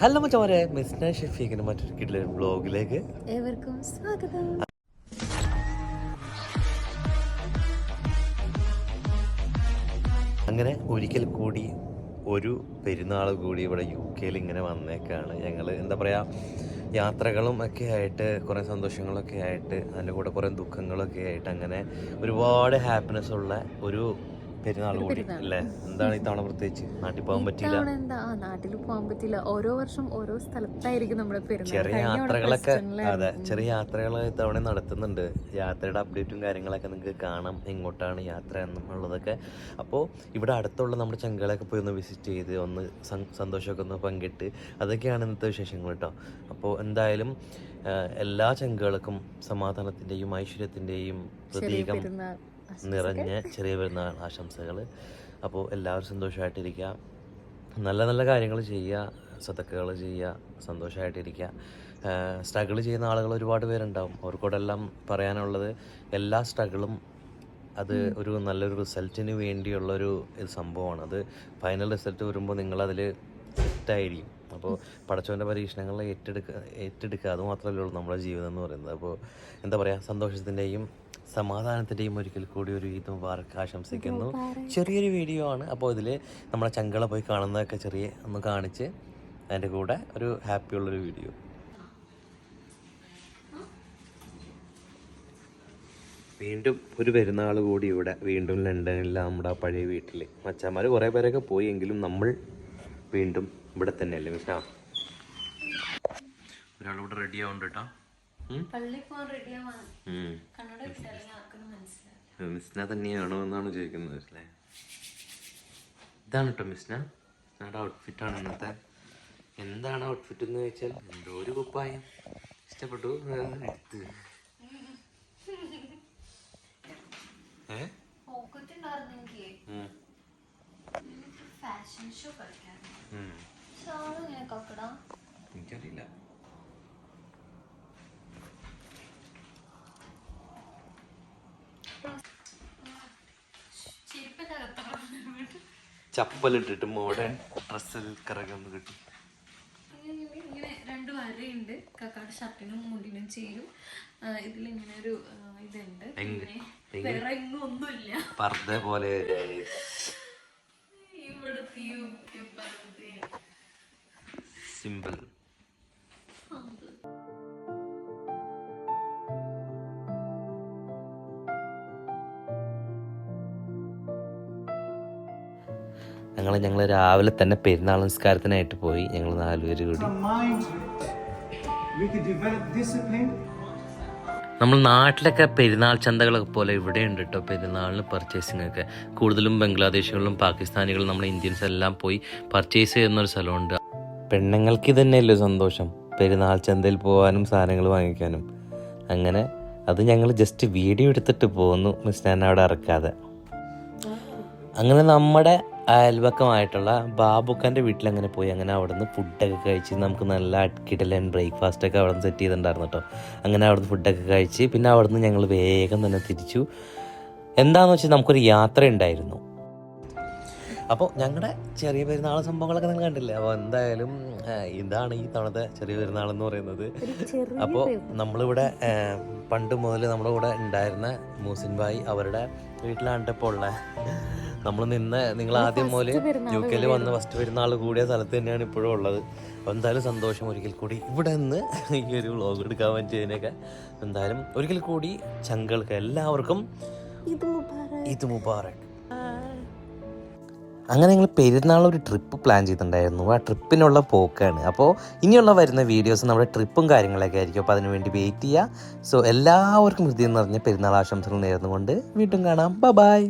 Hello മച്ചോരെ Misna ഷെഫീഖിന് മറ്റൊരു കിട്ടിലെ ബ്ലോഗിലേക്ക് ഏവർക്കും സ്വാഗതം. അങ്ങനെ ഒരിക്കൽ കൂടി ഒരു പെരുന്നാൾ കൂടി ഇവിടെ യു കെയിൽ ഇങ്ങനെ വന്നേക്കാണ്. ഞങ്ങൾ എന്താ പറയുക യാത്രകളും ഒക്കെ ആയിട്ട് കുറേ സന്തോഷങ്ങളൊക്കെ ആയിട്ട് അതിന്റെ കൂടെ കുറേ ദുഃഖങ്ങളൊക്കെ ആയിട്ട് അങ്ങനെ ഒരുപാട് ഹാപ്പിനെസ് ഉള്ള ഒരു പെരുന്നാൾ കൂടി അല്ലേ? എന്താണ് ഇത്തവണ പ്രത്യേകിച്ച്? നാട്ടിൽ പോകാൻ പറ്റില്ല എന്താ? നാട്ടിൽ പോകാൻ പറ്റില്ല ഓരോ വർഷം ഓരോ സ്ഥലത്തായിരിക്കും നമ്മുടെ പെരുന്നാൾ. ചെറിയ യാത്രകളൊക്കെ. അതെ ചെറിയ യാത്രകൾ ഇത്തവണ നടത്തുന്നുണ്ട്. യാത്രയുടെ അപ്ഡേറ്റും കാര്യങ്ങളൊക്കെ നിങ്ങൾക്ക് കാണാം. എങ്ങോട്ടാണ് യാത്ര എന്നുള്ളതൊക്കെ. അപ്പോൾ ഇവിടെ അടുത്തുള്ള നമ്മുടെ ചങ്കളൊക്കെ പോയി ഒന്ന് വിസിറ്റ് ചെയ്ത് ഒന്ന് സന്തോഷമൊക്കെ ഒന്ന് പങ്കിട്ട് അതൊക്കെയാണ് ഇന്നത്തെ വിശേഷങ്ങൾ കേട്ടോ അപ്പോൾ എന്തായാലും എല്ലാ ചങ്കുകൾക്കും സമാധാനത്തിന്റെയും ഐശ്വര്യത്തിന്റെയും പ്രതീകം നിറഞ്ഞ ചെറിയ പെരുന്നാൾ ആശംസകൾ അപ്പോൾ എല്ലാവരും സന്തോഷമായിട്ടിരിക്കുക നല്ല നല്ല കാര്യങ്ങൾ ചെയ്യുക സതക്കുകൾ ചെയ്യുക സന്തോഷമായിട്ടിരിക്കുക സ്ട്രഗിൾ ചെയ്യുന്ന ആളുകൾ ഒരുപാട് പേരുണ്ടാവും. അവർക്കോടെല്ലാം പറയാനുള്ളത് എല്ലാ സ്ട്രഗിളും അത് ഒരു നല്ലൊരു റിസൾട്ടിന് വേണ്ടിയുള്ളൊരു സംഭവമാണ്. അത് ഫൈനൽ റിസൾട്ട് വരുമ്പോൾ നിങ്ങളതിൽ സെറ്റായിരിക്കും അപ്പോൾ പടച്ചവന്റെ പരീക്ഷണങ്ങളെ ഏറ്റെടുക്കുക ഏറ്റെടുക്കുക അത് മാത്രമല്ലേ ഉള്ളൂ നമ്മുടെ ജീവിതം എന്ന് പറയുന്നത്. അപ്പോൾ എന്താ പറയുക സന്തോഷത്തിന്റെയും സമാധാനത്തിന്റെയും ഒരിക്കൽ കൂടി ഒരു ഈദ് മുബാറക്ക് ആശംസിക്കുന്നു. ചെറിയൊരു വീഡിയോ ആണ്. അപ്പോൾ ഇതിൽ നമ്മളെ ചങ്കള പോയി കാണുന്നതൊക്കെ ചെറിയ ഒന്ന് കാണിച്ച് അതിന്റെ കൂടെ ഒരു ഹാപ്പി ഉള്ളൊരു വീഡിയോ. വീണ്ടും ഒരു പെരുന്നാൾ കൂടി ഇവിടെ വീണ്ടും ലണ്ടനിൽ നമ്മുടെ ആ പഴയ വീട്ടിൽ മച്ചാന്മാർ കുറേ പേരൊക്കെ പോയി എങ്കിലും നമ്മൾ വീണ്ടും ഇവിടെ തന്നെ തന്നെയല്ലേ മിസ്റ്റാ? ഒരാളിവിടെ റെഡി ആവുന്നുണ്ട് കേട്ടോ മിസ്ന തന്നെയാണോ എന്നാണ് ചോദിക്കുന്നത് അല്ലേ ഇതാണ് കേട്ടോ മിസ്ന ഔട്ട്ഫിറ്റ് ആണ് ഇന്നത്തെ. എന്താണ് ഔട്ട്ഫിറ്റ് എന്ന് ചോദിച്ചാൽ എന്തോ ഒരു കുപ്പായം. ഇഷ്ടപ്പെട്ടു? എടുത്ത്. ഫാഷൻ ഷോ കളിക്കാൻ കക്കടാ എനിക്കറിയില്ല ചപ്പലിട്ടിട്ട് മോഡേൺ ഡ്രസ്സിൽ കറങ്ങുന്നു കിട്ടും. ഇങ്ങനെ രണ്ട് വരയുണ്ട്. കക്കാട് ഷർട്ടിനും മുണ്ടിനും ചേരും. ഇതിലിങ്ങനെ ഒരു ഇതുണ്ട്. വേറെ എങ്ങും ഒന്നുമില്ല. പർദ്ദ പോലെ ഇവിടുത്തെ. സിമ്പിൾ. ഞങ്ങൾ ഞങ്ങൾ രാവിലെ തന്നെ പെരുന്നാൾ നിസ്കാരത്തിനായിട്ട് പോയി. ഞങ്ങൾ നാലുപേര് കൂടി. നമ്മൾ നാട്ടിലൊക്കെ പെരുന്നാൾ ചന്തകളൊക്കെ പോലെ ഇവിടെ ഉണ്ട് കേട്ടോ പെരുന്നാളിന് പർച്ചേസിംഗ് ഒക്കെ. കൂടുതലും ബംഗ്ലാദേശികളും പാകിസ്ഥാനികളും നമ്മൾ ഇന്ത്യൻസ് എല്ലാം പോയി പർച്ചേസ് ചെയ്യുന്ന ഒരു സ്ഥലമുണ്ട്. പെണ്ണുങ്ങൾക്ക് ഇത് തന്നെയല്ലേ സന്തോഷം? പെരുന്നാൾ ചന്തയിൽ പോകാനും സാധനങ്ങൾ വാങ്ങിക്കാനും. അങ്ങനെ അത് ഞങ്ങൾ ജസ്റ്റ് വീഡിയോ എടുത്തിട്ട് പോന്നു ഞാൻ അവിടെ ഇറക്കാതെ അങ്ങനെ നമ്മുടെ അയൽവക്കമായിട്ടുള്ള ബാബുക്കാന്റെ വീട്ടിൽ അങ്ങനെ പോയി. അങ്ങനെ അവിടുന്ന് ഫുഡൊക്കെ കഴിച്ച് നമുക്ക് നല്ല കിടലൻ ബ്രേക്ക്ഫാസ്റ്റൊക്കെ അവിടെ നിന്ന് സെറ്റ് ചെയ്തിട്ടുണ്ടായിരുന്നു കേട്ടോ അങ്ങനെ അവിടുന്ന് ഫുഡൊക്കെ കഴിച്ച് പിന്നെ അവിടുന്ന് ഞങ്ങൾ വേഗം തന്നെ തിരിച്ചു. എന്താണെന്ന് വെച്ചാൽ നമുക്കൊരു യാത്ര ഉണ്ടായിരുന്നു. അപ്പോൾ ഞങ്ങളുടെ ചെറിയ പെരുന്നാൾ സംഭവങ്ങളൊക്കെ നിങ്ങൾ കണ്ടില്ലേ? അപ്പോൾ എന്തായാലും ഇതാണ് ഈ തവണത്തെ ചെറിയ പെരുന്നാൾ എന്ന് പറയുന്നത് അപ്പോൾ നമ്മളിവിടെ പണ്ട് മുതൽ നമ്മുടെ കൂടെ ഉണ്ടായിരുന്ന മൂസിൻ ഭായി അവരുടെ വീട്ടിലാണ് ഇപ്പോൾ ഉള്ളത് നമ്മൾ നിന്ന് നിങ്ങൾ ആദ്യം മുതൽ യു കെയിൽ വന്ന് ഫസ്റ്റ് പെരുന്നാൾ കൂടിയ സ്ഥലത്ത് തന്നെയാണ് ഇപ്പോഴും ഉള്ളത്. അപ്പോൾ എന്തായാലും സന്തോഷം ഒരിക്കൽ കൂടി ഇവിടെ നിന്ന് ഈ ഒരു വ്ളോഗ് എടുക്കാൻ പറ്റിയതിനൊക്കെ എന്തായാലും ഒരിക്കൽ കൂടി ചങ്കൾക്ക് എല്ലാവർക്കും. ഇത് മുബാറക്. അങ്ങനെ ഞങ്ങൾ പെരുന്നാൾ ഒരു ട്രിപ്പ് പ്ലാൻ ചെയ്തിട്ടുണ്ടായിരുന്നു. ആ ട്രിപ്പിനുള്ള പോക്കാണ്. അപ്പോൾ ഇനിയുള്ള വരുന്ന വീഡിയോസ് നമ്മുടെ ട്രിപ്പും കാര്യങ്ങളൊക്കെ ആയിരിക്കും. അപ്പോൾ അതിനുവേണ്ടി വെയിറ്റ് ചെയ്യുക സോ എല്ലാവർക്കും ഹൃദയം നിറഞ്ഞ പെരുന്നാൾ ആശംസകൾ നേർന്നുകൊണ്ട് വീണ്ടും കാണാം. ബ ബായ്